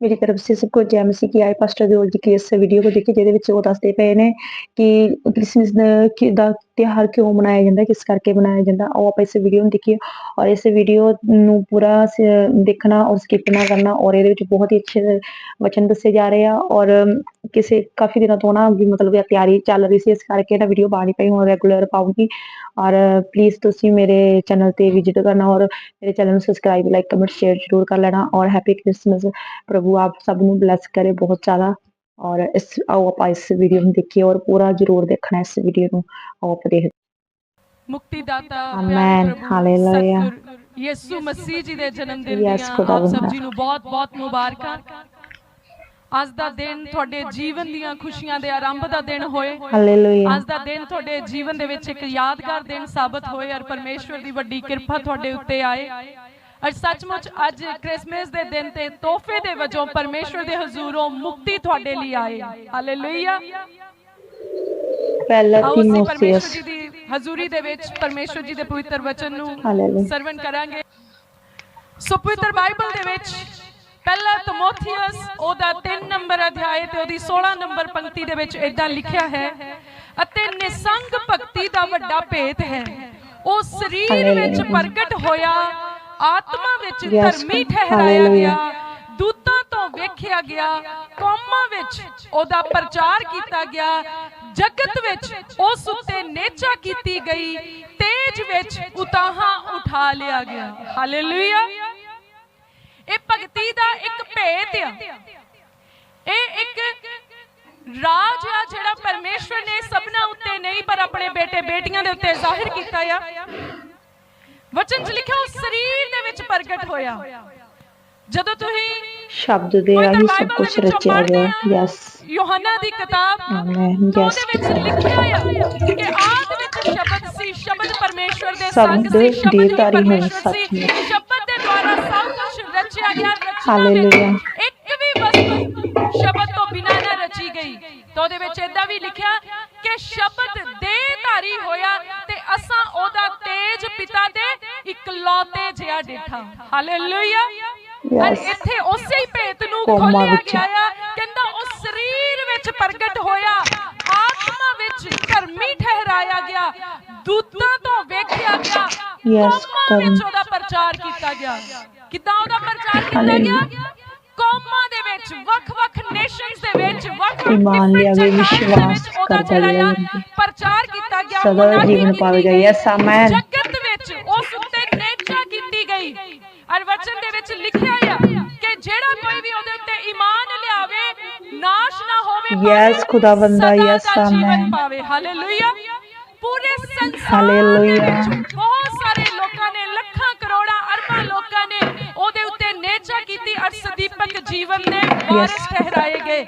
मेरी तरफ से सबको जय मसीह की आए पास्टर जॉर्ज जी की इस वीडियो को देखिए ਜਿਹਦੇ ਵਿੱਚ ਉਹ ਦੱਸਦੇ ਪਏ ਨੇ ਕਿ ਕ੍ਰਿਸਮਸ ਦਾ ਦਾ ਤਿਉਹਾਰ ਕਿਉਂ ਮਨਾਇਆ ਜਾਂਦਾ ਕਿਸ ਕਰਕੇ ਮਨਾਇਆ ਜਾਂਦਾ ਉਹ ਆਪਾਂ ਇਸ ਵੀਡੀਓ ਨੂੰ ਦੇਖੀਏ ਔਰ ਇਸ ਵੀਡੀਓ ਨੂੰ ਪੂਰਾ ਸ- ਦੇਖਣਾ ਔਰ ਸਕਿਪ ਨਾ ਕਰਨਾ ਔਰ ਇਹਦੇ ਵਿੱਚ ਬਹੁਤ ਹੀ ਅੱਛੇ ਵਚਨ ਦੱਸੇ ਜਾ ਰਹੇ ਆ ਔਰ ਕਿਸੇ ਕਾਫੀ ਦਿਨਾਂ ਤੋਂ ਨਾ ਵੀ ਮਤਲਬ ਇਹ ਤਿਆਰੀ ਚੱਲ ਰਹੀ ਸੀ ਇਸ ਕਰਕੇ ਨਾ ਵੀਡੀਓ ਪਾਣੀ ਪਈ ਹੁਣ ਰੈਗੂਲਰ ਪਾਉਂਗੀ ਔਰ ਪਲੀਜ਼ ਤੁਸੀਂ ਮੇਰੇ ਚੈਨਲ ਤੇ ਵਿਜ਼ਿਟ ਕਰਨਾ ਔਰ ਮੇਰੇ ਚੈਨਲ ਨੂੰ ਸਬਸਕ੍ਰਾਈਬ ਲਾਈਕ ਕਮੈਂਟ ਸ਼ੇਅਰ ਜ਼ਰੂਰ ਕਰ ਲੈਣਾ। ਔਰ ਹੈਪੀ ਕ੍ਰਿਸਮਸ ਪ੍ਰਭੂ ਆਪ ਸਭ ਨੂੰ ਬਲੈਸ ਕਰੇ ਬਹੁਤ ਜ਼ਿਆਦਾ। ਔਰ ਇਸ ਆਓ ਆਪਾਂ ਇਸ ਵੀਡੀਓ ਨੂੰ ਦੇਖੀਏ ਔਰ ਪੂਰਾ ਜ਼ਰੂਰ ਦੇਖਣਾ ਇਸ ਵੀਡੀਓ ਨੂੰ। ਆਓ ਆਪਾਂ ਦੇਖਦੇ ਮੁਕਤੀਦਾਤਾ Hallelujah. ਸਤਿਗੁਰ ਯਿਸੂ ਮਸੀਹ ਜੀ ਦੇ ਜਨਮ ਦਿਨ ਦੀਆਂ ਆਪ ਸਭ। ਜੀ ਨੂੰ ਬਹੁਤ-ਬਹੁਤ ਮੁਬਾਰਕਾਂ। ਅੱਜ ਦਾ ਦਿਨ ਤੁਹਾਡੇ ਜੀਵਨ ਦੀਆਂ ਖੁਸ਼ੀਆਂ ਦੇ ਆਰੰਭ ਦਾ ਦਿਨ ਹੋਏ। ਹਾਲੇਲੂਇਆ ਅੱਜ ਦਾ ਦਿਨ ਤੁਹਾਡੇ ਜੀਵਨ ਦੇ ਵਿੱਚ ਇੱਕ ਯਾਦਗਾਰ ਦਿਨ ਸਾਬਤ ਹੋਏ ਔਰ ਪਰਮੇਸ਼ਵਰ ਦੀ ਵੱਡੀ ਕਿਰਪਾ ਤੁਹਾਡੇ ਉੱਤੇ ਆਏ। ਔਰ ਸੱਚਮੁੱਚ ਅੱਜ ਕ੍ਰਿਸਮਸ ਦੇ ਦਿਨ ਤੇ ਤੋਹਫੇ ਦੇ ਵਜੋਂ ਪਰਮੇਸ਼ਵਰ ਦੇ ਹਜ਼ੂਰੋਂ ਮੁਕਤੀ ਤੁਹਾਡੇ ਲਈ ਆਏ। ਹਾਲੇਲੂਇਆ ਪਹਿਲਾ ਤੀਮੋਥੇਉਸ ਜੀ ਦੀ ਹਜ਼ੂਰੀ ਦੇ ਵਿੱਚ ਪਰਮੇਸ਼ਵਰ ਜੀ ਦੇ ਪਵਿੱਤਰ ਵਚਨ ਨੂੰ ਸਰਵਨ ਕਰਾਂਗੇ। ਸੋ ਪਵਿੱਤਰ ਬਾਈਬਲ ਦੇ ਵਿੱਚ ਪਹਿਲਾ ਤਮੋਥੀਅਸ ਉਹਦਾ 3 ਨੰਬਰ ਅਧਿਆਇ ਤੇ ਉਹਦੀ 16 ਨੰਬਰ ਪੰਕਤੀ ਦੇ ਵਿੱਚ ਇਦਾਂ ਲਿਖਿਆ ਹੈ ਅਤੇ ਨਿਸੰਗ ਭਗਤੀ ਦਾ ਵੱਡਾ ਭੇਤ ਹੈ ਉਹ ਸਰੀਰ ਵਿੱਚ। ਪ੍ਰਗਟ ਹੋਇਆ ਆਤਮਾ ਵਿੱਚ ਧਰਮੀ ਠਹਿਰਾਇਆ। ਗਿਆ ਦੂਤਾਂ ਤੋਂ ਵੇਖਿਆ ਗਿਆ ਕੌਮਾਂ ਵਿੱਚ ਉਹਦਾ ਪ੍ਰਚਾਰ ਕੀਤਾ ਗਿਆ ਜਗਤ ਵਿੱਚ ਉਸ ਉੱਤੇ ਨੇਚਾ ਕੀਤੀ ਗਈ ਤੇਜ ਵਿੱਚ ਉਤਾਹਾਂ ਉਠਾ ਲਿਆ ਗਿਆ ਹਾਲੇਲੂਇਆ ਇਹ ਭਗਤੀ ਦਾ ਇੱਕ ਭੇਤ ਆ। ਇਹ ਇੱਕ ਰਾਜ ਆ ਜਿਹੜਾ ਪਰਮੇਸ਼ਵਰ ਨੇ ਸਭਨਾ ਉੱਤੇ ਨਹੀਂ ਪਰ ਆਪਣੇ ਬੇਟੇ ਬੇਟੀਆਂ ਦੇ ਉੱਤੇ ਜ਼ਾਹਿਰ ਕੀਤਾ ਆ। ਵਚਨ 'ਚ ਲਿਖਿਆ ਉਹ ਸਰੀਰ ਦੇ ਵਿੱਚ ਪ੍ਰਗਟ ਹੋਇਆ। ਜਦੋਂ ਤੁਸੀਂ ਸ਼ਬਦ ਦੇ ਰਾਹੀਂ ਸਭ ਕੁਝ ਦੇ ਵਿੱਚੋਂ ਰਚਿਆ ਗਿਆ। ਯੈਸ ਯੋਹੰਨਾ ਦੀ ਕਿਤਾਬ ਆਮੇਨ ਯੈਸ ਵਿੱਚ ਲਿਖਿਆ ਆ ਕਿ ਆਦ ਵਿੱਚ ਸ਼ਬਦ ਸੀ ਸ਼ਬਦ ਪਰਮੇਸ਼ਵਰ ਦੇ ਸੰਗ ਸੀ ਸ਼ਬਦ ਹੀ ਦੇਹਧਾਰੀ ਹੋਏ ਪਰਮੇਸ਼ਵਰ ਸੀ ਹਾਲੇਲੂਇਆ। ਇੱਕ ਵੀ ਵਸਤੂ ਸ਼ਬਦ ਤੋਂ ਬਿਨਾਂ ਨਾ ਰਚੀ ਗਈ ਤਾਂ ਉਹਦੇ ਵਿੱਚ ਇਦਾਂ ਵੀ ਲਿਖਿਆ ਕਿ ਸ਼ਬਦ ਦੇਹਧਾਰੀ ਹੋਇਆ ਤੇ ਅਸਾਂ ਉਹਦਾ ਤੇਜ ਪਿਤਾ ਦੇ ਇਕਲੌਤੇ ਜਿਹਾ ਡਿਠਾ ਹਾਲੇਲੂਇਆ Yes. ਇੱਥੇ ਉਸੇ ਹੀ ਭੇਤ ਨੂੰ ਖੋਲਿਆ। ਗਿਆ ਆ ਕਹਿੰਦਾ ਉਹ ਸਰੀਰ ਵਿੱਚ ਪ੍ਰਗਟ ਹੋਇਆ ਆਤਮਾ ਵਿੱਚ ਧਰਮੀ ਠਹਿਰਾਇਆ ਗਿਆ ਦੂਤਾਂ ਤੋਂ ਵੇਖਿਆ ਗਿਆ ਕੌਮਾਂ ਵਿੱਚ। ਉਹਦਾ ਪ੍ਰਚਾਰ ਕੀਤਾ ਗਿਆ ਕਿੱਦਾਂ ਉਹਦਾ ਪ੍ਰਚਾਰ ਕੀਤਾ ਗਿਆ. ਕੌਮਾਂ ਦੇ ਵਿੱਚ ਵੱਖ-ਵੱਖ ਨੇਸ਼ਨਸ ਦੇ ਵਿੱਚ ਵੱਖ-ਵੱਖ different ਲਿਆਵੇ, ਵਿਸ਼ਵਾਸ ਕਰਦਾ ਜਿਹੜਾ ਆ ਜਾਵੇ। ਪ੍ਰਚਾਰ ਕੀਤਾ ਗਿਆ ਸਦਾ ਜੀਵਨ ਪਾਵੇਗਾ। Yes, amen. ਜਗਤ ਵਿੱਚ ਉਸ ਉੱਤੇ ਨੇਚਾ ਕੀਤੀ ਗਈ ਔਰ ਵਚਨ ਦੇ ਵਿੱਚ ਲਿਖਿਆ ਆ ਕਿ ਜਿਹੜਾ ਕੋਈ ਵੀ ਉਹਦੇ ਉੱਤੇ ਈਮਾਨ ਲਿਆਵੇ ਨਾਸ਼ ਨਾ ਹੋਵੇ ਪਰ ਖੁਦਾਵੰਦਾ, amen. ਪਾਵੇ ਹਾਲੇਲੂਇਆ ਪੂਰੇ ਸੰਸਾਰ ਦੇ ਹਾਲੇਲੂਇਆ। ਵਿੱਚ ਬਹੁਤ ਸਾਰੇ ਲੋਕਾਂ ਨੇ ਲੱਖਾਂ ਕਰੋੜਾਂ ਅਰਬਾਂ ਲੋਕਾਂ ਨੇ ਉਹਦੇ ਉੱਤੇ ਨੇਚਾ ਕੀਤੀ ਔਰ ਸਦੀਪਕ ਜੀਵਨ ਦੇ ਵਾਰਿਸ. ਠਹਿਰਾਏ ਗਏ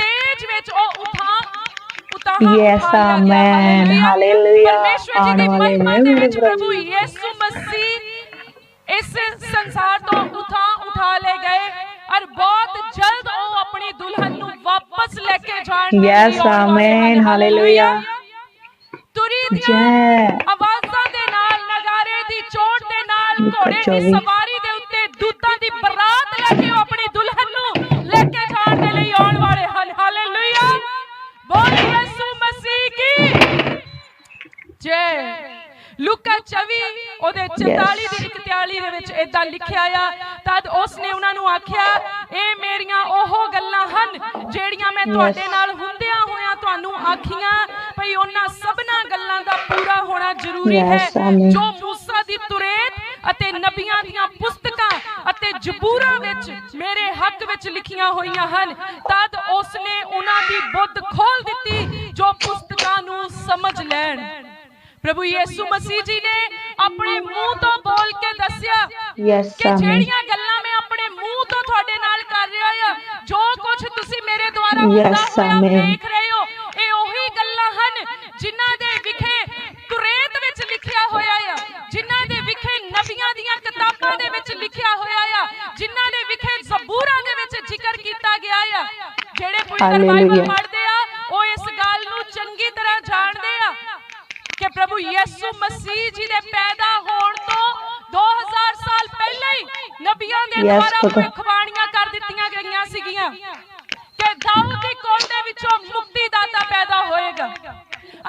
ਤੇਜ ਵਿੱਚ ਉਹ ਉਠਾ ਗਿਆ। amen. ਹਾਲੇਲੂਇਆ। ਆਉਣ ਵਾਲੇ ਨੇ ਪ੍ਰਭੂ। ਯਿਸੂ ਮਸੀਹ ਇਸ ਸੰਸਾਰ ਤੋਂ ਉਠਾ ਉਠਾ ਲਏ ਗਏ ਔਰ ਬਹੁਤ ਜਲਦ ਉਹ ਆਪਣੀ ਦੁਲਹਨ ਨੂੰ ਵਾਪਸ ਲੈ ਕੇ ਜਾਣਗੇ Yes, amen. Hallelujah. ਤੁਰੀ ਦੀਆਂ ਜੈ ਆਵਾਜ਼ਾਂ ਦੇ ਨਾਲ ਨਗਾਰੇ ਦੀ ਚੋਟ ਦੇ ਨਾਲ ਘੋੜੇ ਦੀ। ਸਵਾਰੀ ਦੇ ਉੱਤੇ ਦੂਤਾਂ ਦੀ ਬਰਾਤ ਲੈ ਕੇ ਉਹ ਆਪਣੀ ਦੁਲਹਨ ਨੂੰ ਲੈ ਕੇ ਜਾਣ ਦੇ ਲਈ ਆਉਣ ਵਾਲੇ ਹਨ। ਹਾਲੇਲੂਇਆ ਬੋਲ ਯਿਸੂ ਮਸੀਹ ਕੀ? ਜੈ। ਲੂਕਾ 24 ਉਹਦੇ 44 ਦੀ 41 ਦੇ ਵਿੱਚ ਇਦਾਂ ਲਿਖਿਆ ਆ ਤਦ ਉਸ ਨੇ ਉਹਨਾਂ ਨੂੰ ਆਖਿਆ ਇਹ ਮੇਰੀਆਂ ਉਹ ਗੱਲਾਂ ਹਨ ਜਿਹੜੀਆਂ ਮੈਂ ਤੁਹਾਡੇ ਨਾਲ ਹੁੰਦਿਆਂ ਹੋਇਆਂ ਤੁਹਾਨੂੰ ਆਖੀਆਂ ਭਈ ਉਹਨਾਂ ਸਭਨਾ ਪੂਰਾ ਹੋਣਾ ਜ਼ਰੂਰੀ ਹੈ. ਜੋ ਮੂਸਾ ਦੀ ਤੁਰੇਤ ਅਤੇ ਨਬੀਆਂ ਦੀਆਂ ਪੁਸਤਕਾਂ ਅਤੇ ਜ਼ਬੂਰਾਂ ਵਿੱਚ ਮੇਰੇ ਹੱਕ ਵਿੱਚ ਲਿਖੀਆਂ ਹੋਈਆਂ ਹਨ ਤਦ ਉਸ ਨੇ ਉਹਨਾਂ ਦੀ ਬੁੱਧ ਖੋਲ ਦਿੱਤੀ ਜੋ ਪੁਸਤਕਾਂ ਨੂੰ ਸਮਝ ਲੈਣ ਪ੍ਰਭੂ ਯਿਸੂ ਮਸੀਹ ਜੀ ਨੇ ਆਪਣੇ ਮੂੰਹ ਤੋਂ ਬੋਲ ਕੇ ਦੱਸਿਆ ਕਿ ਜਿਹੜੀਆਂ ਗੱਲਾਂ ਮੈਂ ਆਪਣੇ ਮੂੰਹ ਤੋਂ ਤੁਹਾਡੇ ਨਾਲ ਕਰ ਰਿਹਾ ਆ ਜੋ ਕੁਝ ਤੁਸੀਂ ਮੇਰੇ ਦੁਆਰਾ ਹੁੰਦਾ ਹੋਇਆ. ਦੇਖ ਰਹੇ ਹੋ ਇਹ ਉਹੀ ਗੱਲਾਂ ਹਨ ਜਿਨ੍ਹਾਂ ਦੇ ਵਿਖੇ ਕੁਰੇਤ ਵਿੱਚ ਲਿਖਿਆ ਹੋਇਆ ਆ ਜਿਨ੍ਹਾਂ ਦੇ ਵਿਖੇ ਨਬੀਆਂ ਦੀਆਂ ਕਿਤਾਬਾਂ ਦੇ ਵਿੱਚ ਲਿਖਿਆ ਹੋਇਆ ਆ ਜਿਨ੍ਹਾਂ ਦੇ ਵਿਖੇ ਜ਼ਬੂਰਾਂ ਦੇ ਵਿੱਚ ਜ਼ਿਕਰ ਕੀਤਾ ਗਿਆ ਆ ਜਿਹੜੇ ਪਵਿੱਤਰ ਬਾਈਬਲ. ਪੜ੍ਹਦੇ ਆ ਉਹ ਇਸ ਗੱਲ ਨੂੰ ਚੰਗੀ ਤਰ੍ਹਾਂ ਜਾਣਦੇ ਆ ਕਿ ਪ੍ਰਭੂ ਯਿਸੂ ਮਸੀਹ ਜੀ ਦੇ ਪੈਦਾ ਹੋਣ ਤੋਂ 2000 ਸਾਲ ਪਹਿਲਾਂ ਹੀ ਨਬੀਆਂ ਦੇ ਦੁਆਰਾ। ਭਵਿੱਖਬਾਣੀਆਂ ਕਰ ਦਿੱਤੀਆਂ ਗਈਆਂ ਸੀਗੀਆਂ ਕਿ ਦਾਊਦ ਦੀ ਕੋਲ ਦੇ ਵਿੱਚੋਂ ਮੁਕਤੀਦਾਤਾ ਪੈਦਾ ਹੋਏਗਾ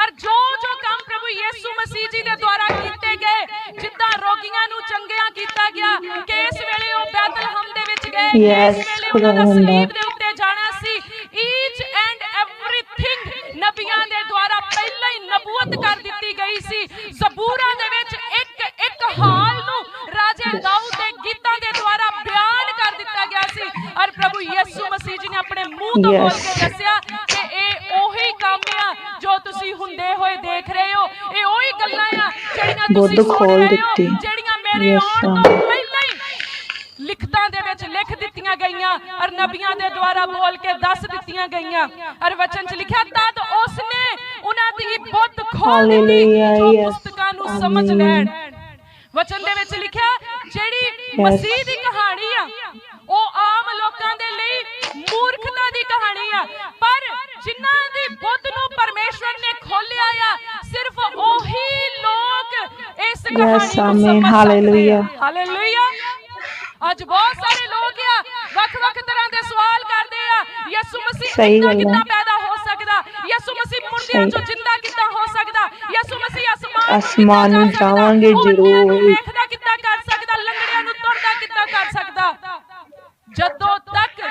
ਔਰ ਜੋ ਜੋ ਕੰਮ ਯੀਸੂ ਮਸੀਹ ਜੀ ਦੇ ਦੁਆਰਾ ਕੀਤੇ ਗਏ ਜਿੱਦਾਂ ਰੋਗੀਆਂ ਨੂੰ ਚੰਗਿਆਂ ਕੀਤਾ ਗਿਆ ਕਿ ਇਸ ਵੇਲੇ ਉਹ ਬੈਤਲਹਮ ਦੇ ਵਿੱਚ ਗਏ ਇਸ ਵੇਲੇ ਉਹਨਾਂ ਦਾ। ਸਲੀਬ ਦੇ। ਉੱਤੇ ਜਾਣਾ ਸੀ। ਈਚ ਐਂਡ ਐਵਰੀਥਿੰਗ ਨਬੀਆਂ ਦੇ ਦੁਆਰਾ ਪਹਿਲਾਂ ਹੀ ਨਬੂਵਤ ਕਰ ਦਿੱਤੀ ਗਈ ਸੀ। ਜ਼ਬੂਰਾਂ ਦੇ ਵਿੱਚ ਇੱਕ ਇੱਕ ਹਾਲ ਨੂੰ ਰਾਜਾ ਦਾਊਦ ਦੇ ਗੀਤਾਂ ਦੇ ਦੁਆਰਾ ਬਿਆਨ ਕਰ ਦਿੱਤਾ ਗਿਆ ਸੀ। ਔਰ ਪ੍ਰਭੂ ਯਿਸੂ ਮਸੀਹ ਜੀ ਨੇ ਆਪਣੇ ਮੂੰਹ ਤੋਂ ਬੋਲ ਕਿ ਇਹ ਉਹੀ ਕੰਮ ਆ ਜੋ ਤੁਸੀਂ ਹੁੰਦੇ ਹੋਏ ਦੇਖ ਰਹੇ ਹੋ ਇਹ ਉਹੀ ਗੱਲਾਂ ਆ ਜਿਹੜੀਆਂ ਬੁੱਧ ਖੋਲ ਦਿੱਤੀ। ਜਿਹੜੀਆਂ ਮੇਰੇ Yes, ਆਉਣ sir. ਤੋਂ ਪਹਿਲਾਂ ਹੀ ਲਿਖਤਾਂ ਦੇ ਵਿੱਚ ਲਿਖ ਦਿੱਤੀਆਂ ਗਈਆਂ ਔਰ ਨਬੀਆਂ ਦੇ ਦੁਆਰਾ ਬੋਲ ਕੇ ਦੱਸ ਦਿੱਤੀਆਂ ਗਈਆਂ ਔਰ ਵਚਨ 'ਚ ਲਿਖਿਆ ਤਦ ਉਸਨੇ ਉਹਨਾਂ ਦੀ ਬੁੱਧ ਖੋਲ ਦਿੱਤੀ ਜੋ. ਪੁਸਤਕਾਂ ਨੂੰ ਸਮਝ. ਲੈਣ ਵਚਨ ਦੇ ਵਿੱਚ ਲਿਖਿਆ ਜਿਹੜੀ ਮਸੀਹ ਦੀ ਕਹਾਣੀ ਆ ਉਹ ਆਮ ਲੋਕਾਂ ਦੇ ਲਈ ਮੂਰਖਤਾ ਦੀ ਕਹਾਣੀ ਆ ਪਰ ਜਿਨ੍ਹਾਂ ਦੀ ਬੁੱਧ ਨੂੰ ਪਰਮੇਸ਼ਵਰ ਨੇ ਖੋਲਿਆ ਆ ਸਿਰਫ ਉਹੀ ਲੋਕ ਨੂੰ Amen. Hallelujah. ਹਾਲੇਲੂਇਆ ਅੱਜ ਬਹੁਤ ਸਾਰੇ ਲੋਕ ਆ ਵੱਖ-ਵੱਖ ਤਰ੍ਹਾਂ ਦੇ ਸਵਾਲ ਕਰਦੇ ਆ ਯਿਸੂ ਮਸੀਹ ਸਹੀ ਗੱਲ ਹੈ। ਕਿੱਦਾਂ ਪੈਦਾ ਹੋ ਸਕਦਾ ਯਿਸੂ ਮਸੀਹ ਮੁਰਦਿਆਂ ਸਹੀ। ਚੋਂ ਜਿੰਦਾ ਕਿੱਦਾਂ ਹੋ ਸਕਦਾ ਯਿਸੂ ਮਸੀਹ ਅਸਮਾਨ ਅਸਮਾਨ ਨੂੰ ਕਿੱਦਾਂ ਜਾ ਸਕਦਾ? ਜਾਵਾਂਗੇ ਨੂੰ ਜ਼ਰੂਰ। ਵੇਖਦਾ ਕਿੱਦਾਂ ਕਰ ਸਕਦਾ ਲੰਗੜਿਆਂ ਨੂੰ ਤੁਰਦਾ ਕਿੱਦਾਂ ਕਰ ਸਕਦਾ ਜਦੋਂ ਤੱਕ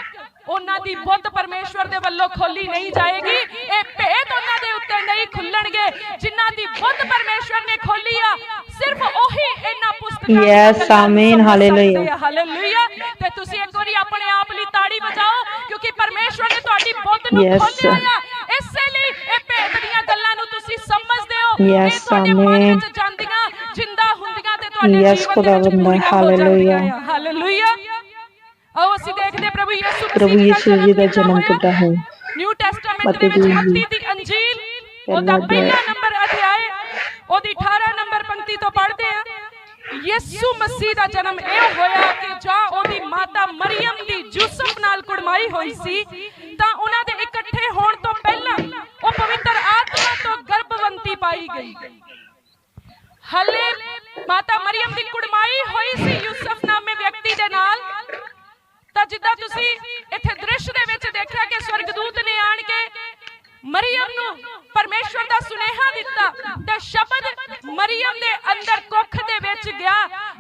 ਉਹਨਾਂ ਦੀ ਬੁੱਧ ਪਰਮੇਸ਼ਵਰ ਦੇ ਵੱਲੋਂ ਖੋਲੀ ਨਹੀਂ ਜਾਏਗੀ ਇਹ ਭੇਦ ਉਹਨਾਂ ਦੇ ਉੱਤੇ ਨਹੀਂ ਖੁੱਲਣਗੇ ਜਿਨ੍ਹਾਂ ਦੀ ਬੁੱਧ ਪਰਮੇਸ਼ਵਰ ਨੇ ਖੋਲੀ ਆ ਸਿਰਫ ਉਹੀ ਇਹਨਾਂ ਪੁਸਤਕਾਂ ਦੀਆਂ Yes, ਗੱਲਾਂ ਨੂੰ amen, ਸਮਝ hallelujah. ਸਕਦੇ ਆ। ਹਾਲੇਲੂਇਆ ਤੇ ਤੁਸੀਂ ਇੱਕ ਵਾਰੀ ਆਪਣੇ ਆਪ ਲਈ ਤਾੜੀ ਵਜਾਓ ਕਿਉਂਕਿ ਪਰਮੇਸ਼ਵਰ ਨੇ ਤੁਹਾਡੀ ਬੁੱਧ ਨੂੰ. ਖੋਲਿਆ ਆ ਇਸੇ ਲਈ ਇਹ ਭੇਦ ਦੀਆਂ ਗੱਲਾਂ ਨੂੰ ਤੁਸੀਂ ਸਮਝਦੇ ਹੋ ਇਹ ਤੁਹਾਡੇ ਮਨ. ਵਿੱਚ ਜਾਂਦੀਆਂ ਜਿੰਦਾ ਹੁੰਦੀਆਂ ਤੇ ਤੁਹਾਡੇ ਜੀਵਨ ਦੇ ਵਿੱਚ ਹੋ ਹਾਲੇਲੂਇਆ। ਹਾਲੇਲੂਇਆ ਆਓ ਅਸੀਂ ਦੇਖਦੇ ਪ੍ਰਭੂ ਯਿਸੂ ਪ੍ਰਭੂ ਯਿਸੂ ਜੀ ਦਾ ਜਨਮ। ਕਿੱਦਾਂ ਹੋਇਆ ਨਿਊ ਟੈਸਟਾਮੈਂਟ ਅਤੇ ਦੇ ਵਿੱਚ ਜੀ- ਮੱਤੀ ਦੀ ਅੰਜੀਲ ਉਹਦਾ ਪਹਿਲਾ ਪਹਿਲਾ ਅਧਿਆਇ। ਨੰਬਰ ਅਧਿਆਇ ਉਹਦੀ 18 ਨੰਬਰ ਪੰਕਤੀ ਤੋਂ ਪੜ੍ਹਦੇ ਆ ਯਿਸੂ ਮਸੀਹ ਦਾ ਜਨਮ ਇਹ ਹੋਇਆ ਕਿ ਜਾਂ ਉਹਦੀ ਮਾਤਾ ਮਰੀਮ ਦੀ ਯੂਸਫ ਨਾਲ ਕੁੜਮਾਈ ਹੋਈ ਸੀ, ਤਾਂ ਉਹਨਾਂ ਦੇ ਇਕੱਠੇ ਹੋਣ ਤੋਂ ਪਹਿਲਾਂ ਉਹ ਪਵਿੱਤਰ ਆਤਮਾ ਤੋਂ ਗਰਭਵੰਤੀ ਪਾਈ ਗਈ। ਹਲੇ ਮਾਤਾ ਮਰੀਮ ਦੀ ਕੁੜਮਾਈ ਹੋਈ ਸੀ ਯੂਸਫ ਨਾਮੇ ਵਿਅਕਤੀ ਦੇ ਨਾਲ। ਤਾਂ ਜਿੱਦਾਂ ਤੁਸੀਂ ਇੱਥੇ ਦ੍ਰਿਸ਼ ਦੇ ਵਿੱਚ ਦੇਖਿਆ ਕਿ ਸਵਰਗਦੂਤ ਨੇ ਆਣ ਕੇ ਮਰੀਮ ਨੂੰ ਪਰਮੇਸ਼ਵਰ ਦਾ ਸੁਨੇਹਾ ਦਿੱਤਾ ਤੇ ਸ਼ਬਦ ਮਰੀਮ ਦੇ ਅੰਦਰ ਕੁੱਖ ਦੇ ਵਿੱਚ ਗਿਆ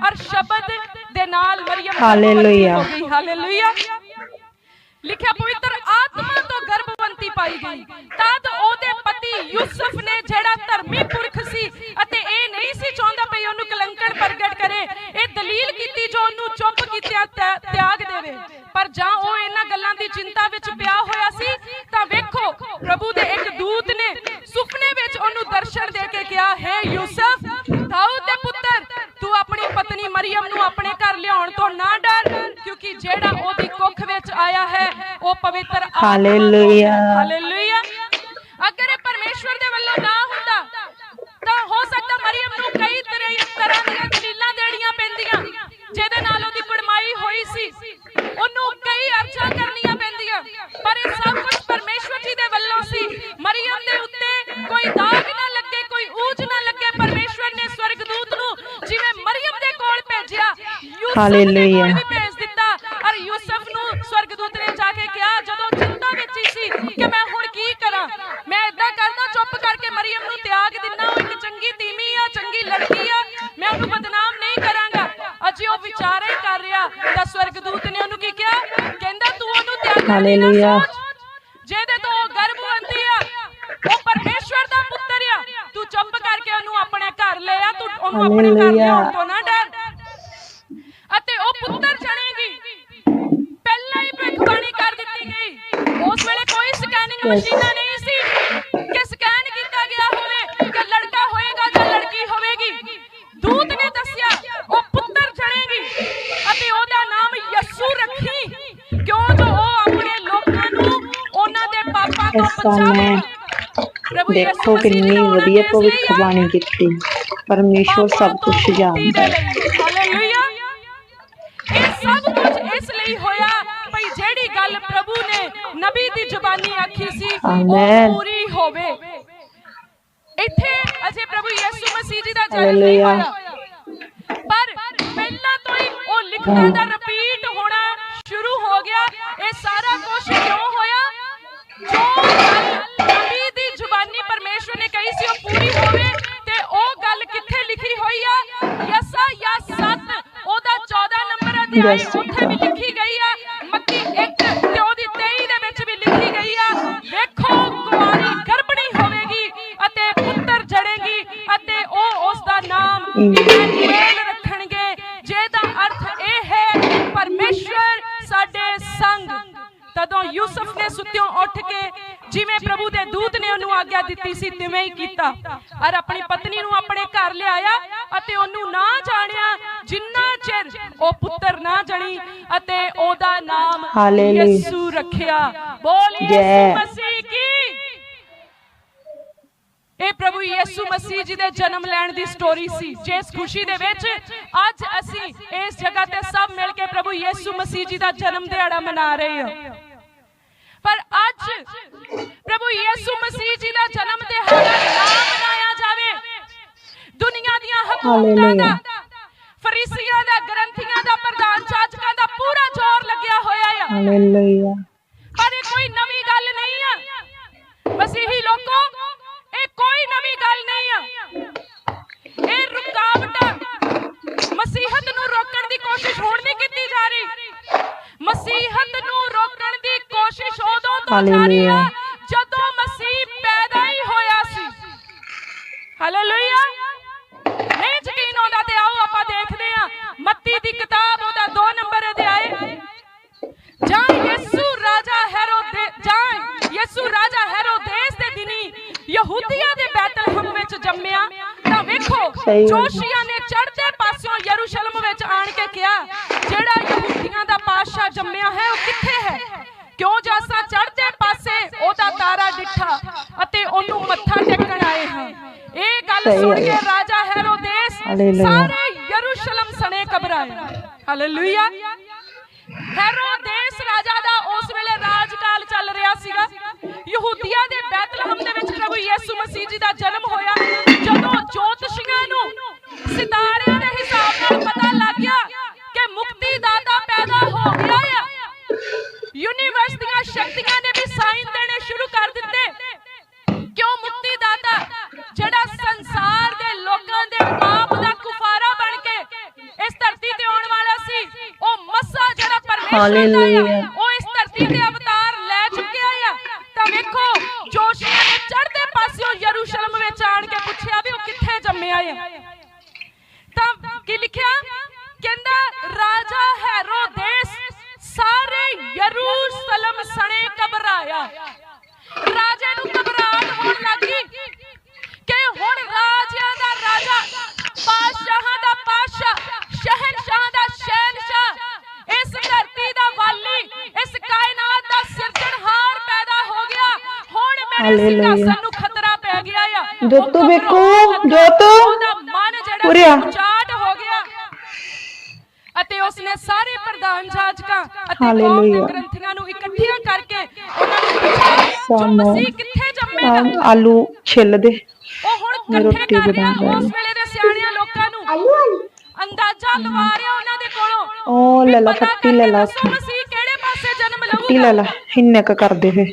ਔਰ ਸ਼ਬਦ ਦੇ ਨਾਲ ਮਰੀਮ ਹਾਲੇਲੂਇਆ। ਹਾਲੇਲੂਇਆ ਲਿਖਿਆ ਪਵਿੱਤਰ ਆਤਮਾ ਤੋਂ ਗਰਭਵੰਤੀ ਪਾਈ ਗਈ। ਤਦ ਉਹਦੇ ਪਤੀ ਯੂਸਫ ਨੇ ਜਿਹੜਾ ਧਰਮੀ ਪੁਰਖ ਸੀ ਅਤੇ ਇਹ ਨਹੀਂ ਸੀ ਚਾਹੁੰਦਾ ਭਈ ਉਹਨੂੰ ਕਲੰਕਣ ਪ੍ਰਗਟ ਕਰੇ, ਇਹ ਦਲੀਲ ਕੀਤੀ ਜੋ ਉਹਨੂੰ ਚੁੱਪ ਕੀਤਿਆਂ ਤਿਆਗ ਦੇਵੇ। ਪਰ ਜਾਂ ਉਹ ਇਹਨਾਂ ਗੱਲਾਂ ਦੀ ਚਿੰਤਾ ਵਿੱਚ ਪਿਆ ਹੋਇਆ ਸੀ, ਤਾਂ ਵੇਖੋ, ਪ੍ਰਭੂ ਦੇ ਇੱਕ ਦੂਤ ਨੇ ਸੁਪਨੇ ਵਿੱਚ ਉਹਨੂੰ ਦਰਸ਼ਨ ਦੇ ਕੇ ਕਿਹਾ, ਹੈ ਯੂਸਫ, ਦਾਊਦ ਦੇ ਪੁੱਤਰ, ਤੂੰ ਆਪਣੀ ਪਤਨੀ ਮਰੀਮ ਨੂੰ ਆਪਣੇ ਘਰ ਲਿਆਉਣ ਤੋਂ ਨਾ ਡਰ, ਕਿਉਂਕਿ ਜਿਹੜਾ ਉਹਦੀ ਕੁੱਖ ਵਿੱਚ ਆਇਆ ਹੈ, ਉਹ ਪਵਿੱਤਰ ਹਾਲੇਲੂਇਆ। ਹਾਲੇਲੂਇਆ ਅਗਰ ਇਹ ਪਰਮੇਸ਼ਵਰ ਦੇ ਵੱਲੋਂ ਨਾ ਹੁੰਦਾ ਤਾਂ ਹੋ ਸਕਦਾ ਮਰੀਮ ਨੂੰ ਕਈ ਤਰ੍ਹਾਂ ਤਰ੍ਹਾਂ ਦੀਆਂ ਦਲੀਲਾਂ ਦੇਣੀਆਂ ਪੈਂਦੀਆਂ ਜਿਹਦੇ ਨਾਲ ਉਹਦੀ ਕੁੜਮਾਈ ਹੋਈ ਸੀ ਉਹਨੂੰ ਕਈ ਅਰਜ਼ਾਂ ਕਰਨੀਆਂ ਪੈਂਦੀਆਂ ਪਰ ਇਹ ਸਭ ਕੁਝ ਪਰਮੇਸ਼ਵਰ ਜੀ ਦੇ ਵੱਲੋਂ ਸੀ ਮਰੀਮ ਦੇ ਉੱਤੇ ਕੋਈ ਦਾਗ ਨਾ ਲੱਗੇ ਕੋਈ ਊਜ ਨਾ ਲੱਗੇ ਪਰਮੇਸ਼ਵਰ ਨੇ ਸਵਰਗਦੂਤ ਨੂੰ ਜਿਵੇਂ ਮਰੀਮ ਦੇ ਕੋਲ ਭੇਜਿਆ ਹਾਲੇਲੂਇਆ। ਹਾਲੇਲੂਇਆ। ਜਿਹਦੇ ਤੋਂ ਉਹ ਗਰਭਵੰਤੀ ਆ ਉਹ ਪਰਮੇਸ਼ਵਰ ਦਾ ਪੁੱਤਰ ਆ ਤੂੰ ਚੁੱਪ ਕਰਕੇ ਉਹਨੂੰ ਆਪਣੇ ਘਰ ਲੈ ਆ ਤੂੰ ਉਹਨੂੰ ਆਪਣੇ ਘਰ ਹਾਲੇਲੂਇਆ। ਲਿਆਉਣ ਪ੍ਰਭੂ ਯਿਸੂ ਦੇਖੋ ਕਿੰਨੀ ਵਧੀਆ ਆ, ਭਵਿੱਖਬਾਣੀ ਕੀਤੀ। ਪਰਮੇਸ਼ਵਰ ਸਭ ਕੁਝ ਜਾਣਦਾ। ਹੈ ਹਾਲੇਲੂਇਆ ਇਹ ਸਭ ਕੁਝ ਇਸ ਲਈ ਹੋਇਆ ਭਈ ਜਿਹੜੀ ਗੱਲ ਪ੍ਰਭੂ ਨੇ ਨਬੀ ਦੀ ਜ਼ੁਬਾਨੀ ਆਖੀ ਸੀ ਉਹ। ਪੂਰੀ ਹੋਵੇ। ਇੱਥੇ ਅਜੇ ਪ੍ਰਭੂ ਯਿਸੂ ਮਸੀਹ ਜੀ ਦਾ ਜਨਮ ਨਹੀਂ। ਹੋਇਆ। ਪਰ ਪਹਿਲਾਂ ਤੋਂ ਹੀ ਉਹ ਲਿਖਤਾਂ ਦਾ Yes. ਹਾਲੇਲੂਇਆ। ਯਿਸੂ ਰੱਖਿਆ ਬੋਲ ਯਿਸੂ। ਮਸੀਹ ਕੀ ਇਹ ਪ੍ਰਭੂ ਯਿਸੂ ਮਸੀਹ ਜੀ ਦੇ ਜਨਮ ਲੈਣ ਦੀ ਸਟੋਰੀ ਸੀ ਜਿਸ ਖੁਸ਼ੀ ਦੇ ਵਿੱਚ ਅੱਜ ਅਸੀਂ ਇਸ ਜਗ੍ਹਾ ਤੇ ਸਭ ਮਿਲ ਕੇ ਪ੍ਰਭੂ ਯਿਸੂ ਮਸੀਹ ਜੀ ਦਾ ਜਨਮ ਦਿਹਾੜਾ ਮਨਾ ਰਹੇ ਹਾਂ ਪਰ ਅੱਜ ਪ੍ਰਭੂ ਯਿਸੂ ਮਸੀਹ ਜੀ ਦਾ ਜਨਮ ਦਿਹਾੜਾ ਨਾ ਮਨਾਇਆ ਜਾਵੇ ਦੁਨੀਆ ਦੀਆਂ ਹਕੂਮਤਾਂ ਦਾ। ਫਰੀਸੀਆਂ ਦਾ ਗ੍ਰੰਥੀਆਂ ਦਾ ਪ੍ਰਧਾਨ ਚਾਚਕਾਂ ਦਾ ਪੂਰਾ ਜ਼ੋਰ ਲੱਗਿਆ ਹੋਇਆ ਆ। ਹਾਲੇਲੂਇਆ ਪਰ ਇਹ ਕੋਈ ਨਵੀਂ ਗੱਲ ਨਹੀਂ ਆ। ਮਸੀਹੀ ਲੋਕੋ ਇਹ ਕੋਈ ਨਵੀਂ ਗੱਲ ਨਹੀਂ ਆ। ਇਹ ਰੁਕਾਵਟਾਂ ਮਸੀਹਤ ਨੂੰ ਰੋਕਣ ਦੀ ਕੋਸ਼ਿਸ਼ ਹੁਣ ਨਹੀਂ ਕੀਤੀ ਜਾ ਰਹੀ। ਮਸੀਹਤ ਨੂੰ ਰੋਕਣ ਦੀ ਕੋਸ਼ਿਸ਼ ਉਦੋਂ ਤੋਂ ਜਾਰੀ ਆ। ਜਦੋਂ ਮਸੀਹ ਪੈਦਾ ਹੀ ਹੋਇਆ ਸੀ। ਹਾਲੇਲੂਇਆ ਦੀ ਕਿਤਾਬ ਉਹਦਾ 2 ਨੰਬਰ ਅਧਿਆਏ ਜਾਂ ਯਿਸੂ ਰਾਜਾ ਹੈਰੋਦੇ ਜਾਂ ਯਿਸੂ ਰਾਜਾ ਹੈਰੋਦੇਸ ਦੇ ਦਿਨੀ ਯਹੂਦੀਆਂ ਦੇ ਬੈਤਲਹਮ ਵਿੱਚ ਜੰਮਿਆ ਤਾਂ ਵੇਖੋ। ਜੋਸ਼ੀਆ ਨੇ ਚੜ੍ਹਦੇ ਪਾਸਿਓਂ ਯਰੂਸ਼ਲਮ ਵਿੱਚ ਆਣ ਕੇ ਕਿਹਾ ਜਿਹੜਾ ਯਹੂਦੀਆਂ ਦਾ ਪਾਤਸ਼ਾਹ ਜੰਮਿਆ ਹੈ ਉਹ ਕਿੱਥੇ ਹੈ ਕਿਉਂ ਜਾਸਾ ਚੜ੍ਹਦੇ ਪਾਸੇ ਉਹਦਾ ਤਾਰਾ ਡਿੱਠਾ ਅਤੇ ਉਹਨੂੰ ਮੱਥਾ ਟੇਕਣ ਆਏ ਹਾਂ ਇਹ ਗੱਲ ਸੁਣ ਕੇ। ਰਾਜਾ ਹੈਰੋਦੇਸ। ਸਾਰੇ ਘਬਰਾਇਆ। ਹਾਲੇਲੂਇਆ ਹੈਰੋਦੇਸ ਰਾਜਾ ਦਾ ਉਸ ਵੇਲੇ ਰਾਜਕਾਲ ਚੱਲ ਰਿਹਾ ਸੀਗਾ। ਯਹੂਦੀਆਂ ਦੇ ਬੈਤਲਹਮ ਦੇ ਵਿੱਚ ਪ੍ਰਭੂ ਯਿਸੂ ਮਸੀਹ ਜੀ ਦਾ ਜਨਮ ਹੋਇਆ। ਜਦੋਂ ਜੋਤਸ਼ੀਆਂ ਨੂੰ ਸਿਤਾਰਿਆਂ ਦੇ ਹਿਸਾਬ ਨਾਲ ਪਤਾ ਲੱਗ ਗਿਆ ਕਿ ਮੁਕਤੀ ਦਾਤਾ ਪੈਦਾ ਹੋ ਗਿਆ ਆ, ਯੂਨੀਵਰਸ ਦੀਆਂ ਸ਼ਕਤੀਆਂ ਨੇ ਵੀ ਸਾਈਨ ਦੇਣੇ ਸ਼ੁਰੂ ਕਰ ਦਿੱਤੇ। ਕਿਉਂ ਮੁਕਤੀ ਦਾਤਾ ਜਿਹੜਾ ਹਾਲੇਲੂਇਆ। ਉਹ ਇਸ ਧਰਤੀ ਤੇ ਅਵਤਾਰ ਲੈ ਚੁੱਕਿਆ ਆ। ਤਾਂ ਵੇਖੋ ਜੋਸ਼ੀਆ ਨੇ ਚੜ੍ਹਦੇ ਪਾਸਿਓਂ ਯਰੂਸ਼ਲਮ ਵਿੱਚ ਆਣ ਕੇ ਪੁੱਛਿਆ ਵੀ ਉਹ ਕਿੱਥੇ ਜੰਮਿਆ ਆ। ਤਾਂ ਕੀ ਲਿਖਿਆ? ਕਹਿੰਦਾ ਰਾਜਾ ਹੈਰੋਦੇਸ ਸਾਰੇ ਯਰੂਸ਼ਲਮ ਸਣੇ ਘਬਰਾਇਆ। ਰਾਜੇ ਨੂੰ ਘਬਰਾਹਟ ਹੋਣ ਲੱਗੀ ਕਿ ਹੁਣ ਰਾਜਿਆਂ ਦਾ ਰਾਜਾ ਪਾਤਸ਼ਾਹਾਂ ਦਾ ਪਾਤਸ਼ਾਹ ਸ਼ਹਿਨਸ਼ਾਹ ਦਾ ਸ਼ਹਿਨਸ਼ਾਹ ਇਸ ਦਾ ਵਾਲੀ ਇਸ ਕਾਇਨਾਤ ਦਾ ਸਿਰਜਣਹਾਰ ਪੈਦਾ ਹੋ ਗਿਆ। ਹੁਣ ਮੇਰੇ ਹਾਲੇਲੂਇਆ। ਸਿੰਘਾਸਨ ਨੂੰ ਖਤਰਾ ਪੈ ਗਿਆ ਆ। ਜੋਤੋ ਲੱਗੀ, ਜੋਤੋ। ਮਨ ਜਿਹੜਾ ਉਚਾਟ ਹੋ ਗਿਆ। ਅਤੇ ਉਸਨੇ ਸਾਰੇ ਪ੍ਰਧਾਨ ਜਾਜਕਾਂ ਅਤੇ ਕੌਮ ਦੇ। ਗ੍ਰੰਥੀਆਂ ਨੂੰ ਇਕੱਠੀਆਂ ਕਰਕੇ ਉਹਨਾਂ ਨੂੰ ਪੁੱਛਿਆ ਜੋ ਸਾਨੂੰ ਮਸੀਹ ਕਿੱਥੇ ਜੰਮੇਗਾ? ਆਲੂ ਛਿੱਲ ਦੇ। ਉਹ ਹੁਣ ਇਕੱਠੇ ਕਰ ਰਿਹਾ ਉਸ। ਵੇਲੇ ਦੇ ਸਿਆਣਿਆਂ ਲੋਕਾਂ ਨੂੰ। ਅੰਦਾਜ਼ਾ ਲਵਾ ਰਿਹਾ ਉਹਨਾਂ ਦੇ ਕੋਲੋਂ। ਉਹ ਵੀ ਲੈ ਲਾ ਪਤਾ ਫੱਟੀ ਲੈ ਜਨਮ ਟੀ ਲੈ ਲਾ ਇੰਨੇ ਕ ਕਰਦੇ ਫੇ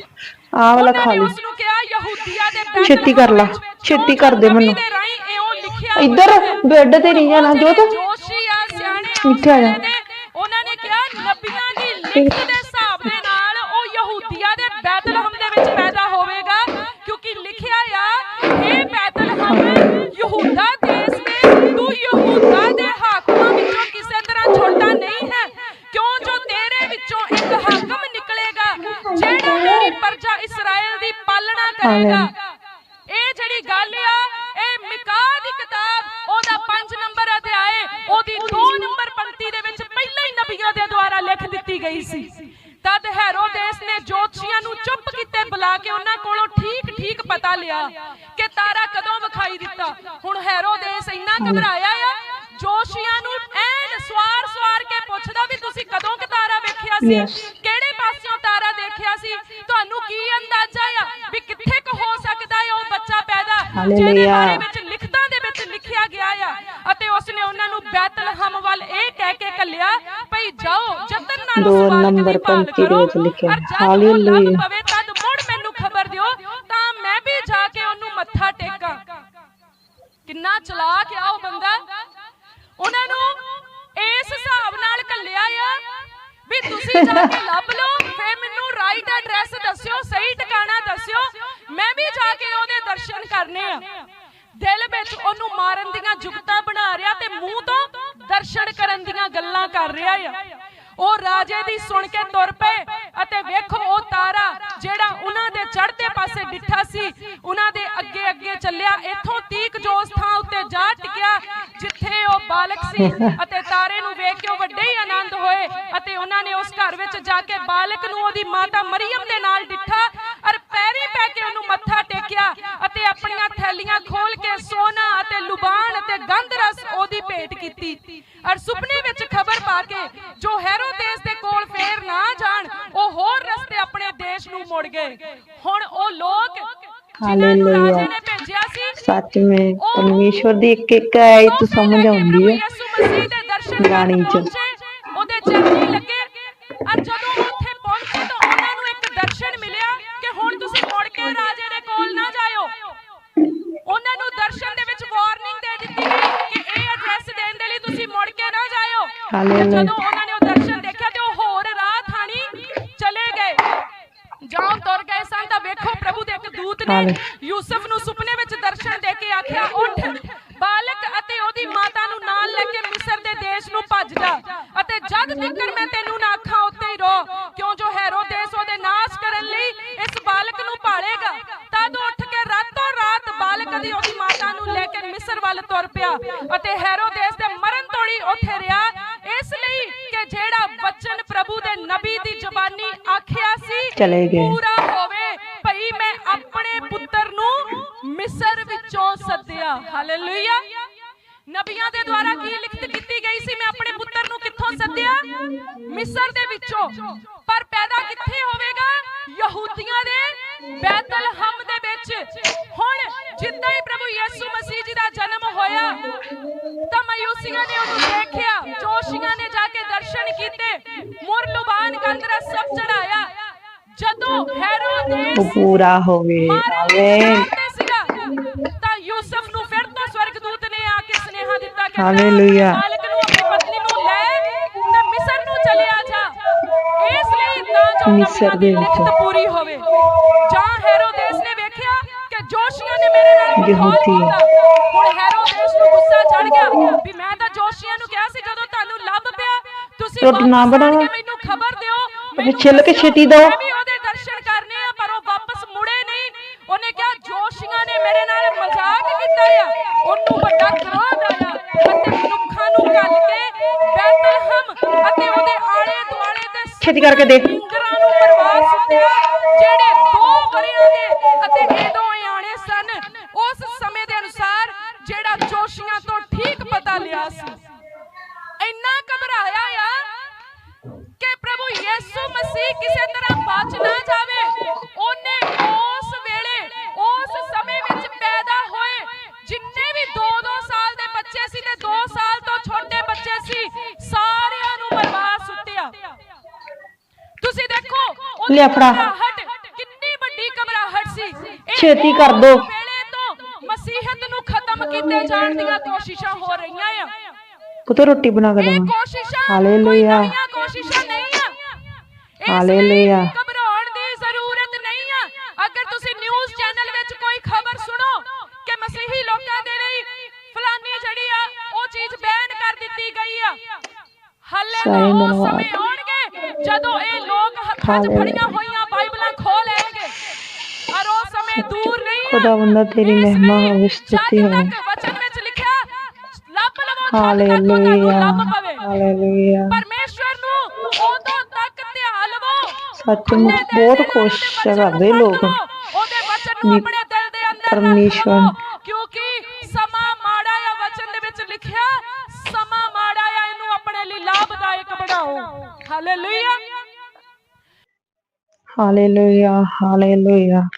ਆਹ ਵਾਲਾ ਖਾ ਲਈ ਉਸ ਨੂੰ ਕਿਹਾ ਯਹੂਦੀਆ ਦੇ ਛੇਤੀ ਕਰ ਲਾ, ਛੇਤੀ ਕਰ ਦੇ ਮੈਨੂੰ। ਲਿਖਿਆ ਇੱਧਰ। ਬੈੱਡ ਤੇ ਨਹੀਂ ਜਾਣਾ ਜੋਤ ਜੋਸ਼ੀ ਆ ਸਿਆਣੇ ਇੱਥੇ ਆ ਜਾ। ਵੇਲੇ ਦੇ, ਉਹਨਾਂ ਨੇ ਕਿਹਾ ਨਬੀਆਂ ਦੀ ਲਿਖਤ ਦੇ ਹਿਸਾਬ ਦੇ ਨਾਲ ਉਹ ਯਹੂਦੀਆ ਦੇ ਬੈਤਲਹਮ ਦੇ ਵਿੱਚ ਪੈਦਾ ਹੋਵੇਗਾ ਕਿਉਂਕਿ ਲਿਖਿਆ ਆ ਇਹ ਬੈਤਲਹਮ ਯਹੂਦਾ ਦੇਸ਼ ਦੇ ਤੂੰ ਯਹੂਦਾ ਦੇ ਹਾਕਮਾਂ ਵਿੱਚੋਂ ਕਿਸੇ ਤਰ੍ਹਾਂ ਛੋਟਾ ਨਹੀਂ ਹੈ ਕਿਉਂ ਜੋ ਤੇਰੇ ਵਿੱਚੋਂ ਇੱਕ ਹਾਕਮ ਨਿਕਲੇਗਾ ਜਿਹੜਾ ਮੇਰੀ ਪ੍ਰਜਾ ਇਸਰਾਇਲ ਦੀ ਪਾਲਣਾ ਕਰੇਗਾ ਇਹ ਜਿਹੜੀ ਗੱਲ ਆ ਇਹ ਮਿਕਾ ਦੀ ਕਿਤਾਬ ਉਹਦਾ 5 ਨੰਬਰ ਅਧਿਆਏ ਉਹਦੀ 2 ਨੰਬਰ ਪੰਕਤੀ ਦੇ ਵਿੱਚ ਪਹਿਲਾਂ ਹੀ ਨਬੀਆਂ ਦੇ ਦੁਆਰਾ ਲਿਖ ਦਿੱਤੀ ਗਈ ਸੀ। ਤਦ ਹੈਰੋਦੇਸ ਨੇ ਜੋਤਸ਼ੀਆਂ ਨੂੰ ਚੁੱਪ ਕੀਤੇ ਬੁਲਾ ਕੇ ਉਹਨਾਂ ਕੋਲੋਂ ਠੀਕ ਠੀਕ ਪਤਾ ਲਿਆ ਕਿ ਤਾਰਾ ਕਦੋਂ ਵਿਖਾਈ ਦਿੱਤਾ। ਹੁਣ ਹੈਰੋਦੇਸ ਇੰਨਾ ਘਬਰਾਇਆ ਆ ਜੋਸ਼ੀਆਂ ਨੂੰ ਐਨ ਸਵਾਰ ਸਵਾਰ ਕੇ ਪੁੱਛਦਾ ਵੀ ਤੁਸੀਂ ਕਦੋਂ ਕਿ ਤਾਰਾ ਵੇਖਿਆ ਸੀ? ਜਿਹਦੇ। ਬਾਰੇ ਵਿੱਚ ਲਿਖਤਾਂ ਦੇ ਵਿੱਚ ਲਿਖਿਆ ਗਿਆ ਆ ਅਤੇ ਉਸਨੇ ਉਹਨਾਂ ਨੂੰ ਬੈਤਲਹਮ ਵੱਲ ਇਹ ਕਹਿ ਕੇ ਕੱਲਿਆ ਭਈ ਜਾਓ ਜਤਨ ਨਾਲ ਉਸ ਬਾਲਕ ਨੰਬਰ ਦੀ ਭਾਲ ਕਰੋ ਵਿੱਚ ਲਿਖਿਆ। ਔਰ ਹਾਲੇਲੂਇਆ। ਪਵੇ ਤਦ ਮੁੜ ਮੈਨੂੰ ਖਬਰ ਦਿਓ ਤਾਂ ਮੈਂ ਵੀ ਜਾ ਕੇ ਉਹਨੂੰ ਮੱਥਾ ਟੇਕਾਂ ਕਿੰਨਾ ਚਲਾਕ ਆ ਉਹ ਬੰਦਾ ਉਹਨਾਂ ਨੂੰ ਇਸ ਹਿਸਾਬ ਨਾਲ ਕੱਲਿਆ ਆ ਵੀ ਤੁਸੀਂ ਜਾ ਕੇ ਲੱਭ ਲਓ, ਫੇਰ ਮੈਨੂੰ ਰਾਈਟ ਐਡਰੈਸ ਦੱਸਿਓ, ਸਹੀ ਟਿਕਾਣਾ ਦੱਸਿਓ, ਮੈਂ ਵੀ ਜਾ ਕੇ ਉਹਦੇ ਦਰਸ਼ਨ ਕਰਨੇ ਆ। ਦਿਲ ਵਿੱਚ ਉਹਨੂੰ ਮਾਰਨ ਦੀਆਂ ਜੁਗਤਾਂ ਬਣਾ ਰਿਹਾ ਤੇ ਮੂੰਹ ਤੋਂ ਦਰਸ਼ਨ ਕਰਨ ਦੀਆਂ ਗੱਲਾਂ ਕਰ ਰਿਹਾ ਆ। ਉਹ ਰਾਜੇ ਦੀ ਸੁਣ ਕੇ ਤੁਰ ਪਏ ਅਤੇ ਵੇਖੋ ਉਹ ਤਾਰਾ ਜਿਹੜਾ ਉਹਨਾਂ ਦੇ ਚੜ੍ਹਦੇ ਪਾਸੇ ਡਿੱਠਾ ਸੀ, ਉਹਨਾਂ ਦੇ ਅੱਗੇ ਅੱਗੇ ਚੱਲਿਆ, ਇੱਥੋਂ ਤੀਕ ਜੋ ਥਾਂ ਉੱਤੇ ਜਾ ਟਿਕਿਆ, ਜਿੱਥੇ ਉਹ ਬਾਲਕ ਸੀ ਅਤੇ ਤਾਰੇ ਨੂੰ ਵੇਖ ਕੇ ਉਹ ਵੱਡੇ ਹੀ ਆਨੰਦ ਹੋਏ ਅਤੇ ਉਹਨਾਂ ਨੇ ਉਸ ਘਰ ਵਿੱਚ ਜਾ ਕੇ ਬਾਲਕ ਨੂੰ ਉਹਦੀ ਮਾਤਾ ਮਰੀਮ ਦੇ ਨਾਲ ਡਿੱਠਾ ਔਰ ਪੈਰੀ ਪੈ ਕੇ ਉਹਨੂੰ ਮੱਥਾ ਟੇਕਿਆ ਅਤੇ ਆਪਣੀਆਂ ਥੈਲੀਆਂ ਖੋਲ ਕੇ ਸੋਨਾ ਅਤੇ ਲੁਬਾਨ ਅਤੇ ਗੰਧ ਰਸ ਉਹਦੀ ਭੇਟ ਕੀਤੀ ਔਰ ਸੁਪਨੇ ਵਿੱਚ ਖਬਰ ਪਾ ਕੇ ਜੋ ਹੈਰੋਦੇਸ ਦੇ ਕੋਲ ਫੇਰ ਨਾ ਜਾਣ ਉਹ ਹੋਰ ਰਸਤੇ ਆਪਣੇ ਦੇਸ਼ ਨੂੰ ਮੁੜ ਗਏ ਹੁਣ ਉਹ ਲੋਕ ਜਿਨ੍ਹਾਂ ਨੂੰ ਹਾਲੇਲੂਇਆ। ਰਾਜੇ ਨੇ ਭੇਜਿਆ ਸੀ ਸੱਚ ਮੈਂ ਪਰਮੇਸ਼ਵਰ ਦੀ ਇੱਕ ਇੱਕ ਆਇਤ ਸਮਝ ਆਉਂਦੀ ਹੈ ਬਾਣੀ ਚ। ਉਹਦੇ ਚਰਨੀ ਹਾਲੇਲੂਇਆ। ਜਦੋਂ ਉਹਨਾਂ ਨੇ ਉਹ ਦਰਸ਼ਨ ਦੇਖਿਆ ਤੇ ਉਹ ਹੋਰ ਰਾਹ ਥਾਣੀ ਚਲੇ ਗਏ। ਜਾਂ ਤੁਰ ਗਏ ਸਨ ਤਾਂ ਵੇਖੋ ਪ੍ਰਭੂ ਦੇ ਇੱਕ ਦੂਤ ਨੇ। ਯੂਸਫ ਨੂੰ ਸੁਪਨੇ ਵਿੱਚ ਦਰਸ਼ਨ ਦੇ ਕੇ ਆਖਿਆ ਉੱਠ। ਬਾਲਕ ਅਤੇ ਉਹਦੀ ਮਾਤਾ ਨੂੰ ਨਾਲ ਲੈ ਕੇ ਮਿਸਰ ਦੇ ਦੇਸ਼ ਨੂੰ ਭੱਜ ਜਾ ਅਤੇ ਜਦ ਤੱਕ ਮੈਂ ਤੈਨੂੰ ਨਾ ਆਖਾਂ ਉੱਤੇ ਹੀ ਰੋ। ਕਿਉਂ ਜੋ ਹੈਰੋਦੇਸ ਉਹਦੇ ਨਾਸ਼ ਕਰਨ ਲਈ ਇਸ ਬਾਲਕ ਨੂੰ ਭਾਲੇਗਾ। ਤਦ ਉੱਠ ਕੇ ਰਾਤੋਂ ਰਾਤ ਬਾਲਕ ਦੀ ਉਹਦੀ ਮਾਤਾ ਨੂੰ ਲੈ ਕੇ ਮਿਸਰ ਵੱਲ ਤੁਰ ਪਿਆ। ਅਤੇ ਹੈਰੋਦੇਸ ਦੇ ਮਰਨ ਤੋੜੀ ਉੱਥੇ ਰਿਹਾ। ਇਸ ਲਈ ਕਿ ਜਿਹੜਾ ਵਚਨ ਪ੍ਰਭੂ ਦੇ ਨਬੀ ਦੀ ਜ਼ਬਾਨੀ ਆਖਿਆ ਸੀ ਚਲੇ ਗਏ। ਪੂਰਾ ਹੋਵੇ। ਭਈ ਮੈਂ ਆਪਣੇ ਪੁੱਤਰ ਨੂੰ ਮਿਸਰ ਵਿੱਚੋਂ ਸੱਦਿਆ। ਹਾਲੇਲੂਇਆ ਨਬੀਆਂ ਦੇ ਦੁਆਰਾ ਕੀ ਲਿਖਤ ਕੀਤੀ ਗਈ ਸੀ? ਮੈਂ ਆਪਣੇ ਪੁੱਤਰ ਨੂੰ ਕਿੱਥੋਂ ਸੱਦਿਆ? ਮਿਸਰ ਦੇ ਵਿੱਚੋਂ। ਪਰ ਪੈਦਾ ਕਿੱਥੇ ਹੋਵੇਗਾ? ਯਹੂਦੀਆਂ ਦੇ ਬੈਤਲਹਮ ਦੇ ਵਿੱਚ। ਹੁਣ ਜਿੱਦਾਂ ਹੀ ਪ੍ਰਭੂ ਯਿਸੂ ਮਸੀਹ ਜੀ ਦਾ ਜਨਮ ਹੋਇਆ ਤਾਂ ਮਾਯੂਸੀਆਂ ਨੇ ਉਹਨੂੰ ਦੇਖਿਆ। ਜੋਸ਼ੀਆਂ ਨੇ ਜਾ ਕੇ ਦਰਸ਼ਨ ਕੀਤੇ। ਮੁਰਲੁਬਾਨ ਗੰਦਰਾ ਸਭ ਚੜਾਇਆ ਜਦੋਂ ਹੈਰੋਦੇਸ ਪੂਰਾ ਹੋਵੇ ਆਮੇਨ ਸੀਗਾ ਤਾਂ ਯੂਸਫ ਨੂੰ ਫਿਰ ਤੋਂ ਸਵਰਗਦੂਤ ਨੇ ਆ ਕੇ ਸੁਨੇਹਾ ਦਿੱਤਾ ਕਿ ਹਾਲੇਲੂਇਆ। ਮਾਲਕ ਨੂੰ ਆਪਣੀ ਪਤਨੀ ਨੂੰ ਲੈ ਤੇ ਮਿਸਰ ਨੂੰ ਚਲਿਆ ਜਾ ਇਸ ਲਈ ਤਾਂ ਜੋ ਮਿਸਰ ਨਬੀਆਂ ਦੀ ਦੇ ਵਿੱਚ। ਲਿਖਤ ਪੂਰੀ ਹੋਵੇ ਜਾਂ ਹੈਰੋਦੇਸ ਨੇ ਵੇਖਿਆ ਕਿ ਜੋਸ਼ੀਆਂ ਨੇ ਮੇਰੇ ਨਾਲ ਮਖੌਲ। ਕੀਤਾ ਹੁਣ ਹੈਰੋਦੇਸ ਨੂੰ ਗੁੱਸਾ ਚੜ ਗਿਆ ਵੀ ਮੈਂ ਤਾਂ ਜੋਸ਼ੀਆਂ ਨੂੰ ਕਿਹਾ ਸੀ ਜਦੋਂ ਤੁਹਾਨੂੰ ਲੱਭ ਪਿਆ ਤੁਸੀਂ ਮੈਨੂੰ ਖਬਰ ਦਿਓ ਮੈਨੂੰ ਛਿੱਲ ਕੇ ਦੱਸਿਓ। ਛੇਤੀ ਦਿਓ। ਛੇਤੀ ਕਰਕੇ ਦੇ। ਸਿੰਗਰਾਂ ਨੂੰ ਪਰਵਾਹ ਸੁੱਟਿਆ ਲਿਆ ਫੜਾ। ਘਬਰਾਹਟ ਕਿੰਨੀ ਵੱਡੀ ਘਬਰਾਹਟ ਸੀ ਇਹ ਛੇਤੀ ਕਰ ਦੋ। ਉਸ ਵੇਲੇ ਤੋਂ ਮਸੀਹਤ ਨੂੰ ਖਤਮ ਕੀਤੇ ਜਾਣ ਦੀਆਂ ਕੋਸ਼ਿਸ਼ਾਂ ਹੋ ਰਹੀਆਂ ਆ ਪੁੱਤ ਰੋਟੀ ਬਣਾ ਕੇ ਇਹ ਦੇਵਾਂ ਕੋਸ਼ਿਸ਼ਾਂ ਹਾਲੇਲੂਇਆ। ਨਵੀਆਂ ਕੋਸ਼ਿਸ਼ਾਂ ਨਹੀਂ ਆ ਇਸ ਲਈ ਹਾਲੇਲੂਇਆ। ਘਬਰਾਉਣ ਦੀ ਜ਼ਰੂਰਤ ਨਹੀਂ ਆ ਅਗਰ ਤੁਸੀਂ ਨਿਊਜ਼ ਚੈਨਲ ਵਿੱਚ ਕੋਈ ਖਬਰ ਸੁਣੋ ਕਿ ਮਸੀਹੀ ਲੋਕਾਂ ਦੇ ਲਈ ਫਲਾਨੀ ਜਿਹੜੀ ਆ ਉਹ ਚੀਜ਼ ਬੈਨ ਕਰ ਦਿੱਤੀ ਗਈ ਆ ਹੱਲੇ ਉਹ। ਸਮੇਂ ਆਉਣਗੇ ਜਦੋਂ ਇਹ ਲੋਕ ਹੱਥਾਂ 'ਚ। ਫੜੀਆਂ ਹੋਈਆਂ ਬਾਈਬਲਾਂ ਖੋਲ ਲੈਣਗੇ ਔਰ ਉਹ ਸਮੇਂ ਦੂਰ ਨਹੀਂ ਆ। ਖੁਦਾਵੰਦਾ ਤੇਰੀ ਇਸ ਮਹਿਮਾ ਲਈ ਹੋਵੇ, ਸਤੁਤੀ ਜਦ ਹੋਵੇ। ਵਚਨ ਵਿੱਚ ਲਿਖਿਆ ਲੱਭ ਲਵੋ ਜਦ ਤੱਕ ਉਹ ਹਾਲੇਲੂਇਆ ਤੁਹਾਨੂੰ ਲੱਭ ਪਵੇ। ਹਾਲੇਲੂਇਆ। ਪਰਮੇਸ਼ਵਰ ਨੂੰ ਉਦੋਂ ਤੱਕ ਧਿਆਨ ਲਵੋ। ਸੱਚਮੁੱਚ ਆਪਣੇ ਦਿਲ ਬਹੁਤ ਖੁਸ਼ ਕਰਦੇ ਲੋਕ। ਉਹਦੇ ਵਚਨ ਨੂੰ ਆਪਣੇ ਦਿਲ ਦੇ ਅੰਦਰ ਪਰਮੇਸ਼ਵਰ। ਕਿਉਂਕਿ ਸਮਾਂ ਮਾੜਾ ਆ ਵਚਨ ਦੇ ਵਿੱਚ ਲਿਖਿਆ ਸਮਾਂ ਮਾੜਾ ਆ ਇਹਨੂੰ ਆਪਣੇ ਲਈ ਲਾਭਦਾਇਕ ਬਣਾਓ। ਹਾਲੇਲੂਇਆ ਹਾਲੇਲੂਇਆ ਹਾਲੇਲੂਇਆ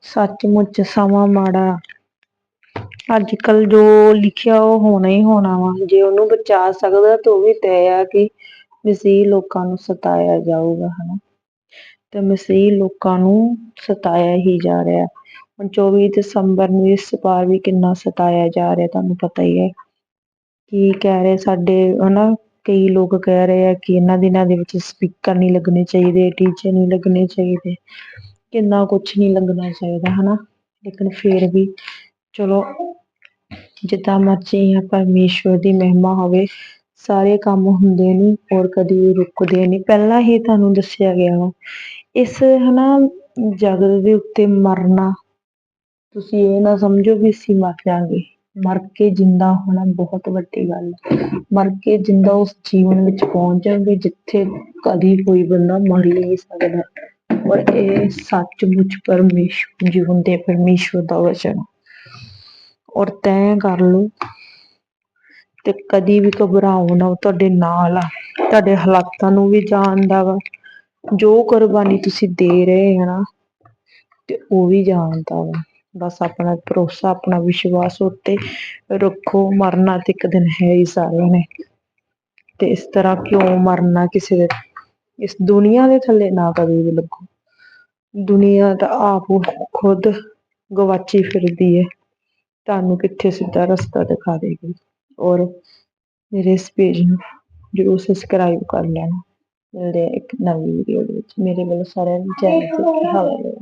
ਸੱਚਮੁੱਚ ਸਮਾਂ ਮਾੜਾ ਅੱਜ ਕੱਲ ਜੋ ਲਿਖਿਆ ਉਹ ਹੋਣਾ ਹੀ ਹੋਣਾ ਵਾ। ਜੇ ਉਹਨੂੰ ਬਚਾ ਸਕਦਾ ਤਾਂ ਉਹ ਵੀ ਤੈਅ ਆ ਕਿ ਮਸੀਹ ਲੋਕਾਂ ਨੂੰ ਸਤਾਇਆ ਜਾਊਗਾ, ਹਨਾ। ਤੇ ਮਸੀਹ ਲੋਕਾਂ ਨੂੰ ਸਤਾਇਆ ਹੀ ਜਾ ਰਿਹਾ। ਹੁਣ 24 ਦਸੰਬਰ ਨੂੰ ਇਸ ਵਾਰ ਵੀ ਕਿੰਨਾ ਸਤਾਇਆ ਜਾ ਰਿਹਾ, ਤੁਹਾਨੂੰ ਪਤਾ ਹੀ ਹੈ। ਕੀ ਕਹਿ ਰਹੇ ਸਾਡੇ, ਹਨਾ। ਕਈ ਲੋਕ ਕਹਿ ਰਹੇ ਆ ਕਿ ਇਹਨਾਂ ਦਿਨਾਂ ਦੇ ਵਿੱਚ ਸਪੀਕਰ ਨਹੀਂ ਲੱਗਣੇ ਚਾਹੀਦੇ ਟੀਚੇ ਨਹੀਂ ਲੱਗਣੇ ਚਾਹੀਦੇ, ਕਿੰਨਾ ਕੁਛ ਨਹੀਂ ਲੱਗਣਾ ਚਾਹੀਦਾ, ਹਨਾ? ਲੇਕਿਨ ਫਿਰ ਵੀ ਚਲੋ, ਜਿੱਦਾਂ ਮਰਜ਼ੀ ਆ, ਪਰਮੇਸ਼ਵਰ ਦੀ ਮਹਿਮਾ ਹੋਵੇ, ਸਾਰੇ ਕੰਮ ਹੁੰਦੇ ਨਹੀਂ ਔਰ ਕਦੀ ਰੁਕਦੇ ਨਹੀਂ ਪਹਿਲਾਂ ਹੀ ਤੁਹਾਨੂੰ ਦੱਸਿਆ ਗਿਆ ਵਾ, ਇਸ, ਹਨਾ, ਜਗਤ ਦੇ ਉੱਤੇ ਮਰਨਾ, ਤੁਸੀਂ ਇਹ ਨਾ ਸਮਝੋ ਵੀ ਅਸੀਂ ਮਰ ਜਾਾਂਗੇ ਮਰ ਕੇ ਜਿੰਦਾ ਹੋਣਾ ਬਹੁਤ ਵੱਡੀ ਗੱਲ ਹੈ। ਮਰ ਕੇ ਜਿੰਦਾ ਉਸ ਜੀਵਨ ਵਿੱਚ ਪਹੁੰਚ ਜਾਓਗੇ ਜਿੱਥੇ ਕਦੀ ਕੋਈ ਬੰਦਾ ਮਰ ਹੀ ਨਹੀਂ ਸਕਦਾ। ਔਰ ਇਹ ਸੱਚਮੁੱਚ ਪਰਮੇਸ਼ਵਰ ਜੀਵਨ ਦੇ ਪਰਮੇਸ਼ਵਰ ਦਾ ਵਚਨ। ਔਰ ਤੈਅ ਕਰ ਲਓ ਤੇ ਕਦੀ ਵੀ ਘਬਰਾਓ ਨਾ, ਉਹ ਤੁਹਾਡੇ ਨਾਲ ਆ। ਤੁਹਾਡੇ ਹਾਲਾਤਾਂ ਨੂੰ ਵੀ ਜਾਣਦਾ ਵਾ। ਜੋ ਕੁਰਬਾਨੀ ਤੁਸੀਂ ਦੇ ਰਹੇ ਹੋ ਨਾ, ਤੇ ਉਹ ਵੀ ਜਾਣਦਾ ਵਾ। ਬਸ ਆਪਣਾ ਭਰੋਸਾ, ਆਪਣਾ ਵਿਸ਼ਵਾਸ ਉੱਤੇ ਰੱਖੋ, ਮਰਨਾ ਤੇ ਇੱਕ ਦਿਨ ਹੈ ਹੀ ਸਾਰਿਆਂ ਨੇ। ਤੇ ਇਸ ਤਰ੍ਹਾਂ ਕਿਉਂ ਮਰਨਾ ਕਿਸੇ ਦੇ? ਇਸ ਦੁਨੀਆ ਦੇ ਥੱਲੇ ਨਾ ਕਦੇ ਵੀ ਲੱਗੋ। ਦੁਨੀਆ ਤਾਂ ਆਪ ਖੁਦ ਗਵਾਚੀ ਫਿਰਦੀ ਹੈ ਤੁਹਾਨੂੰ ਕਿੱਥੇ ਸਿੱਧਾ ਰਸਤਾ ਦਿਖਾ ਦੇਗੀ? ਔਰ ਮੇਰੇ ਇਸ ਪੇਜ ਨੂੰ ਜਰੂਰ ਸਬਸਕ੍ਰਾਈਬ ਕਰ ਲੈਣਾ। ਮਿਲਦੇ ਇੱਕ ਨਵੀਂ ਵੀਡੀਓ ਦੇ ਵਿੱਚ। ਮੇਰੇ ਵੱਲੋਂ ਸਾਰਿਆਂ ਨੂੰ ਜੈ ਸਿੱਖ ਹਾਲੇ